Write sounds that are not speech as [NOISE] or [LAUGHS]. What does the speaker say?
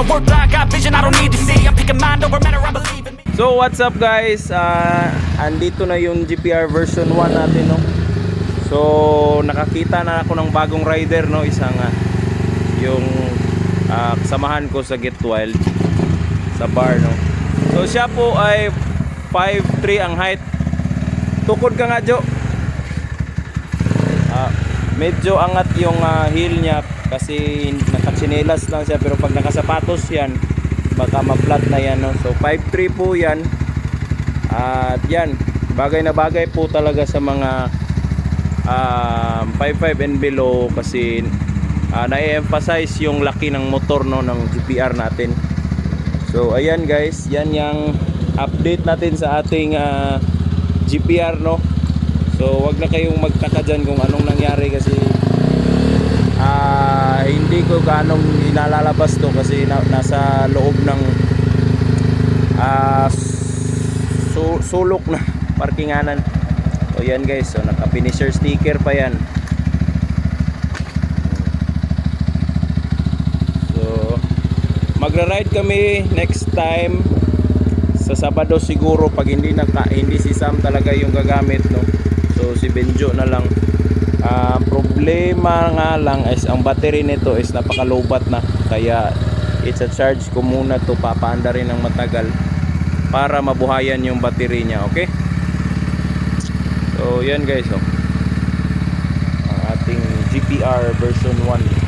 don't work, but I got vision I don't need to see. I'm picking mind over matter, I believe in me. So what's up guys? Ah, andito na yung GPR version 1 natin no. So nakakita na ako ng bagong rider no, isang ah, yung ah, kasamahan ko sa Get Wild sa bar no. So siya po ay 5'3 ang height. Tukod ka nga Jo. Ah, medyo angat yung ah, heel niya kasi nakatsinelas lang siya pero pag nakasapatos yan baka ma-flat na yan no? so 5'3 po yan. At yan bagay na bagay po talaga sa mga um, 5'5 and below kasi uh, na-emphasize yung laki ng motor no, ng GPR natin. So ayan guys yan yung update natin sa ating ah, GPR no so wag na kayong magtaka dyan kung anong nangyari kasi ah hindi ko ganong inalalabas to kasi na, nasa loob ng ah su- sulok na [LAUGHS] parkinganan. So yan guys so naka finisher sticker pa yan. So magra-ride kami next time sa Sabado siguro pag hindi naka hindi si Sam talaga yung gagamit no so si Benjo na lang. Ang problema nga lang is ang battery nito is napakalubat na. Kaya it's a charge ko muna to. Papaanda rin ng matagal para mabuhayan yung battery niya okay? So yan guys oh. Ang ating GPR version 1